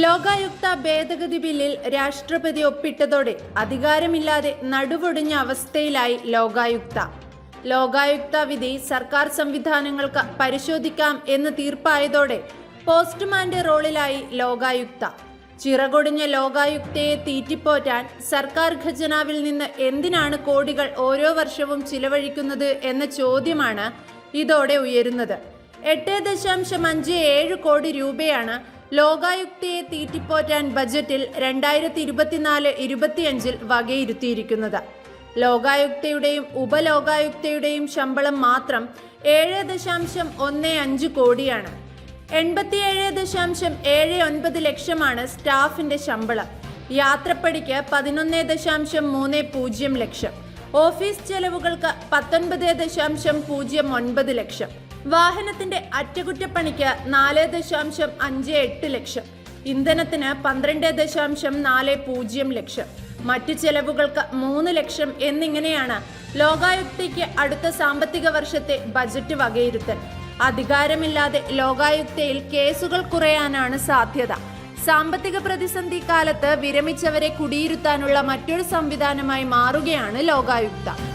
ലോകായുക്ത ഭേദഗതി ബില്ലിൽ രാഷ്ട്രപതി ഒപ്പിട്ടതോടെ അധികാരമില്ലാതെ നടുവൊടിഞ്ഞ അവസ്ഥയിലായി ലോകായുക്ത. ലോകായുക്ത വിധി സർക്കാർ സംവിധാനങ്ങൾക്ക് പരിശോധിക്കാം എന്ന് തീർപ്പായതോടെ പോസ്റ്റ്മാന്റെ റോളിലായി ലോകായുക്ത. ചിറകൊടിഞ്ഞ ലോകായുക്തയെ തീറ്റിപ്പോറ്റാൻ സർക്കാർ ഖജനാവിൽ നിന്ന് എന്തിനാണ് കോടികൾ ഓരോ വർഷവും ചിലവഴിക്കുന്നത് എന്ന ചോദ്യമാണ് ഇതോടെ ഉയരുന്നത്. എട്ട് ദശാംശം അഞ്ച് ഏഴ് കോടി രൂപയാണ് ലോകായുക്തയെ തീറ്റിപ്പോറ്റാൻ ബജറ്റിൽ രണ്ടായിരത്തി ഇരുപത്തിനാല് ഇരുപത്തിയഞ്ചിൽ വകയിരുത്തിയിരിക്കുന്നത്. ലോകായുക്തയുടെയും ഉപലോകായുക്തയുടെയും ശമ്പളം മാത്രം ഏഴ് ദശാംശം ഒന്ന് അഞ്ച് കോടിയാണ്. എൺപത്തിയേഴ് ദശാംശം ഏഴ് ഒൻപത് ലക്ഷമാണ് സ്റ്റാഫിന്റെ ശമ്പളം. യാത്രപ്പടിക്ക് പതിനൊന്ന് ദശാംശം മൂന്ന് പൂജ്യം ലക്ഷം. ഓഫീസ് ചെലവുകൾക്ക് പത്തൊൻപത് ദശാംശം പൂജ്യം ഒൻപത് ലക്ഷം. വാഹനത്തിന്റെ അറ്റകുറ്റപ്പണിക്ക് നാല് ദശാംശം അഞ്ച് എട്ട് ലക്ഷം. ഇന്ധനത്തിന് പന്ത്രണ്ട് ദശാംശം നാല് പൂജ്യം ലക്ഷം. മറ്റു ചെലവുകൾക്ക് മൂന്ന് ലക്ഷം എന്നിങ്ങനെയാണ് ലോകായുക്തയ്ക്ക് അടുത്ത സാമ്പത്തിക വർഷത്തെ ബജറ്റ് വകയിരുത്തൽ. അധികാരമില്ലാതെ ലോകായുക്തയിൽ കേസുകൾ കുറയാനാണ് സാധ്യത. സാമ്പത്തിക പ്രതിസന്ധി കാലത്ത് വിരമിച്ചവരെ കുടിയിരുത്താനുള്ള മറ്റൊരു സംവിധാനമായി മാറുകയാണ് ലോകായുക്ത.